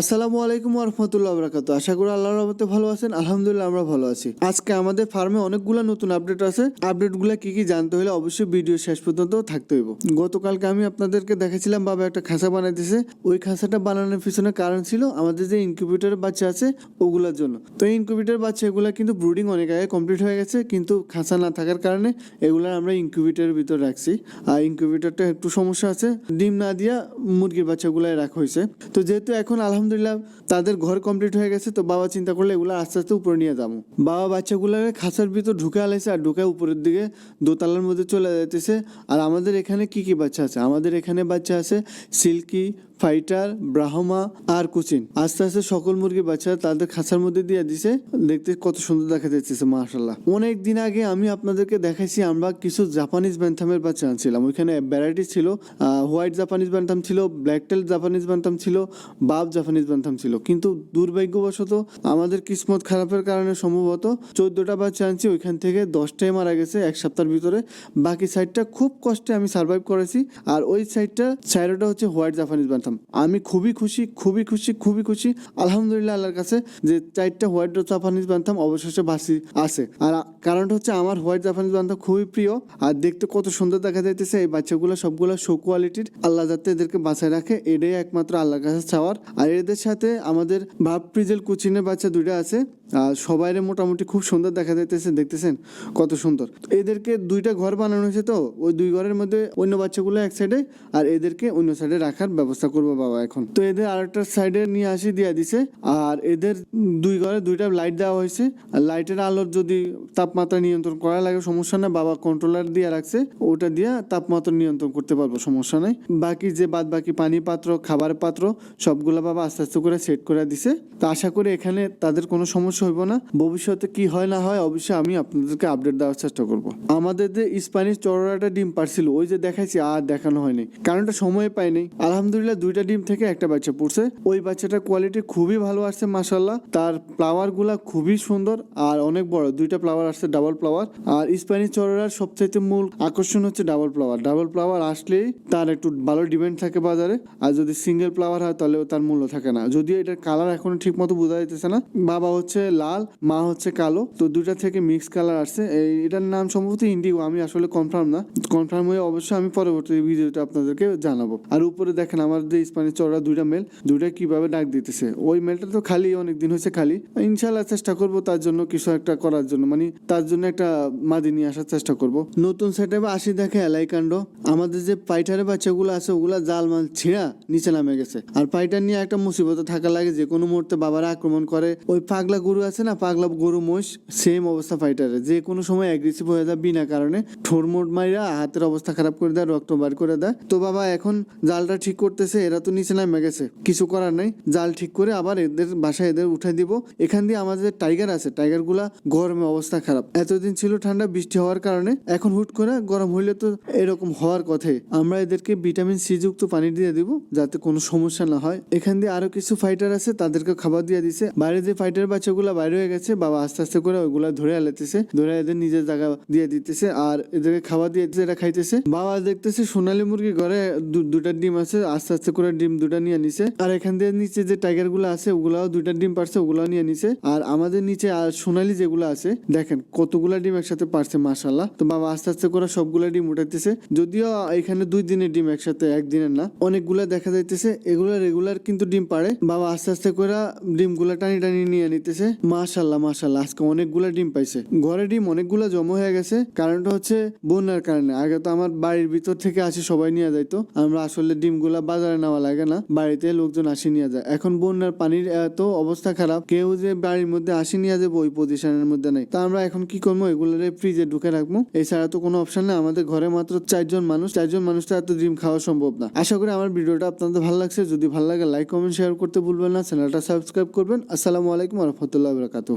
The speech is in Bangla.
আসসালামু আলাইকুম রহমতুল্লাহ বরাকাতু আশা করি আল্লাহর রহমতে ভালো আছেন, আলহামদুলিল্লাহ আমরা ভালো আছি। আজকে আমাদের ফার্মে অনেকগুলো নতুন আপডেট আছে। আপডেটগুলো কি কি জানতে হলে অবশ্যই ভিডিও শেষ পর্যন্ত থাকতে হইব। গতকালকে আমি আপনাদেরকে দেখাছিলাম বাবা একটা খাঁচা বানাইতেছে। ওই খাঁচাটা বানানোর পিছনে কারণ ছিল আমাদের যে ইনকিউবেটরের বাচ্চা আছে, ওগুলোর জন্য। তো ইনকিউবেটর বাচ্চা এগুলো কিন্তু ব্রুডিং অনেক আগে কমপ্লিট হয়ে গেছে, কিন্তু খাঁচা না থাকার কারণে এগুলো আমরা ইনকিউবেটরের ভিতর রাখছি। আর ইনকিউবেটরটা একটু সমস্যা আছে। ডিম না দিয়া মুরগির বাচ্চাগুলাই রাখা হয়েছে। তো যেহেতু এখন আলহামদুলিল্লাহ, তাদের ঘর কমপ্লিট হয়ে গেছে, তো বাবা চিন্তা করলে এগুলো আস্তে আস্তে উপরে নিয়ে যাব। বাবা বাচ্চাগুলোর খাঁচার ভিতর ঢুকে আলাইছে আর ঢুকে উপরের দিকে দোতলার মধ্যে চলে যেতেছে। আর আমাদের এখানে কি কি বাচ্চা আছে? আমাদের এখানে বাচ্চা আছে, সিল্কি ফাইটার, ব্রাহ্মা আর কুচিন। আস্তে আস্তে সকল মুরগির বাচ্চা তাদের খাঁচার মধ্যে দিয়ে দিছে। দেখতে কত সুন্দর দেখা যাচ্ছে মার্শাল্লাহ অনেক দিন আগে আমি আপনাদেরকে দেখাইছি, আমরা কিছু জাপানিজ ব্যান্থামের বাচ্চা আনছিলাম। ওইখানে ভ্যারাইটি ছিল হোয়াইট জাপানিজ ব্যান্থাম ছিল, ব্ল্যাক টেল জাপানিজ ব্যান্থাম ছিল বাব জাপানিজ ব্যান্থাম ছিল। কিন্তু দুর্ভাগ্যবশত আমাদের কিসমত খারাপের কারণে সম্ভবত চোদ্দটা বাচ্চা আনছি, ওইখান থেকে দশটাই মারা গেছে এক সপ্তাহের ভিতরে। বাকি সাইডটা খুব কষ্টে আমি সার্ভাইভ করেছি। আর ওই সাইডটা সাইডটা হচ্ছে হোয়াইট জাপানিজ ব্যান্থাম। আমি খুবই খুশি খুবই খুশি খুবই খুশি। আলহামদুলিল্লাহ আল্লাহর কাছে যে চারটা হোয়াইট জাপানিজ বান্ধাম অবশেষে বাসি আছে। আর কারণটা হচ্ছে আমার হোয়াইট জাপানিজ বান্ধব খুবই প্রিয়। আর দেখতে কত সুন্দর দেখা যাইতেছে, এই বাচ্চাগুলো সবগুলো শো কোয়ালিটির আল্লাহ যাতে এদেরকে বাঁচায় রাখে, এটাই একমাত্র আল্লাহর কাছে চাওয়ার। আর এদের সাথে আমাদের ভাব প্রিজেল কুচিনের বাচ্চা দুইটা আছে। সবাইরে মোটামুটি খুব সুন্দর দেখা যাইতেছে, দেখতেছেন? কত সুন্দর। এদেরকে দুইটা ঘর বানানো হয়েছে তো, ওই দুই ঘরের মধ্যে অন্য বাচ্চাগুলো এক সাইডে আর এদেরকে অন্য সাইডে রাখার ব্যবস্থা করব বাবা এখন। তো এদের আরেকটা সাইডে নিয়ে আসি, দিয়ে দিছে। আর এদের দুই ঘরে দুইটা লাইট দেওয়া হয়েছে। আর লাইটের আলোর যদি তাপমাত্রা নিয়ন্ত্রণ করা লাগে, সমস্যা নেই। বাবা কন্ট্রোলার দিয়ে রাখছে, ওটা দিয়ে তাপমাত্রা নিয়ন্ত্রণ করতে পারব, সমস্যা নেই। বাকি যে বাদ বাকি পানি পাত্র খাবার পাত্র সবগুলো বাবা আস্তে আস্তে করে সেট করে দিছে। তো আশা করি এখানে তাদের কোনো সমস্যা হইব না। ভবিষ্যতে কি হয় না হয় অবশ্যই আমি আপনাদেরকে আপডেট দেওয়ার চেষ্টা করব। আমাদের যে স্প্যানিশ চড়াটা ডিম পারছিল, ওই যে দেখাইছি, আর দেখানো হয়নি। কারণটা সময় পাইনি আলহামদুলিল্লাহ দুইটা ডিম থেকে একটা বাচ্চা পড়ছে। ওই বাচ্চাটার কোয়ালিটি খুবই ভালো আসছে মাসাল্লাহ তার ফ্লাওয়ারগুলা খুবই সুন্দর, আর অনেক বড়। দুইটা ফ্লাওয়ার আসছে ডাবল ফ্লাওয়ার আর স্প্যানিশ চড়ার সবচাইতে মূল আকর্ষণ হচ্ছে ডাবল ফ্লাওয়ার ডাবল ফ্লাওয়ার আসলেই তার একটু ভালো ডিমান্ড থাকে বাজারে। আর যদি সিঙ্গেল ফ্লাওয়ার হয় তাহলে তার মূল্য থাকে না। যদিও এটার কালার এখনও ঠিক মতো বোঝা যাইতেছে না। বাবা হচ্ছে লাল, মা হচ্ছে কালো। তো দুইটা থেকে মিক্স কালার আসছে। এটার নাম সম্ভবত ইন্ডিগো আমি আসলে কনফার্ম না। কনফার্ম হয়ে অবশ্যই আমি পরবর্তী ভিডিওতে আপনাদেরকে জানাব। আর উপরে দেখেন, আমার যে স্প্যানিশ চড়া দুইটা মেল দুইটা কীভাবে ডাক দিতেছে। ওই মেলটা তো খালি অনেক দিন হয়েছে খালি। ইনশাল্লাহ চেষ্টা করব তার জন্য কিছু একটা করার জন্য। মানে তার জন্য একটা মাদি নিয়ে আসার চেষ্টা করব। নতুন সেট সেটে আসি দেখে, এলাই কাণ্ড। আমাদের যে পাইটারের বাচ্চাগুলো আছে, ওগুলা জাল মাল ছিঁড়া নিচে নামে গেছে। আর পাইটার নিয়ে একটা মুসিবত থাকা লাগে যে কোনো মুহূর্তে বাবারা আক্রমণ করে। ওই পাগলা গরু আছে না, পাগলা গরু মোষ সেম অবস্থা ফাইটারে যে কোনো সময় অ্যাগ্রেসিভ হয়ে যায় বিনা কারণে। ঠোরমোট মাইরা হাতের অবস্থা খারাপ করে দেয়, রক্ত বার করে দেয়। তো বাবা, এখন জালটা ঠিক করতেছে, এরা তো নিচে নামে গেছে। কিছু করার নাই, জাল ঠিক করে আবার এদের বাসায় এদের উঠাই দিব। এখান দিয়ে আমাদের টাইগার আছে টাইগারগুলা গরমে অবস্থা খারাপ। এতদিন ছিল ঠান্ডা, বৃষ্টি হওয়ার কারণে, এখন হুট করে গরম হইলে তো এরকম হওয়ার কথাই। আমরা এদেরকে ভিটামিন সি যুক্ত পানি দিয়ে দিব, যাতে কোনো সমস্যা না হয়। এখান দিয়ে আরও কিছু ফাইটার আছে, তাদেরকে খাবার দিয়ে দিছে। বাইরে যে ফাইটার বাচ্চাগুলা বাইরে হয়ে গেছে, বাবা আস্তে আস্তে করে ওইগুলা ধরে আলাইতেছে ধরে এদের নিজের জায়গা দিয়ে দিতেছে আর এদেরকে খাবার দিয়ে এরা খাইতেছে। বাবা দেখতেছে সোনালী মুরগি ঘরে দুটা ডিম আছে, আস্তে আস্তে করে ডিম দুটা নিয়ে নিছে। আর এখান দিয়ে নিচে যে টাইগারগুলো আছে, ওগুলাও দুইটা ডিম পারছে, ওগুলাও নিয়ে নিছে। আর আমাদের নিচে আর সোনালী যেগুলো আছে, দেখেন কতগুলা ডিম একসাথে পারছে মাসাল্লাহ তো বাবা আস্তে আস্তে করে সবগুলা ডিম উঠাইতেছে। যদিও এখানে দুই দিনের ডিম একসাথে একদিনের না, অনেকগুলা দেখা যাইতেছে, এগুলা রেগুলার কিন্তু ডিম পারে বাবা আস্তে আস্তে করে ডিমগুলা টানি টানি নিয়ে নিতেছে। মাশাল্লাহ মাশাল্লাহ, আজকে ডিম পাইছে। ঘরে ডিম অনেকগুলা জমা হয়ে গেছে, কারণটা হচ্ছে বন্যার কারণে। আগে তো আমার বাড়ির ভিতর থেকে আসে সবাই নিয়ে যাইতো, আমরা আসলে ডিমগুলা বাজারে নেওয়া লাগে না, বাড়িতে লোকজন আসি নিয়ে যায়। এখন বন্যার পানির এত অবস্থা খারাপ, কেউ যে বাড়ির মধ্যে আসি নিয়ে যাব ওই পজিশনের মধ্যে নেই। তা আমরা এখন কি করব? এগুলোরে ফ্রিজে ঢুকে রাখব। এছাড়া তো কোনো অপশন নেই, আমাদের ঘরে মাত্র চারজন মানুষ চারজন মানুষ তো এত ডিম খাওয়া সম্ভব না। আশা করি আমার ভিডিওটা আপনাদের ভালো লাগছে, যদি ভালো লাগে লাইক কমেন্ট শেয়ার করতে ভুলবেন না চ্যানেলটা সাবস্ক্রাইব করবেন। আসসালামু আলাইকুম রহমতুল্লাহ বরকাতু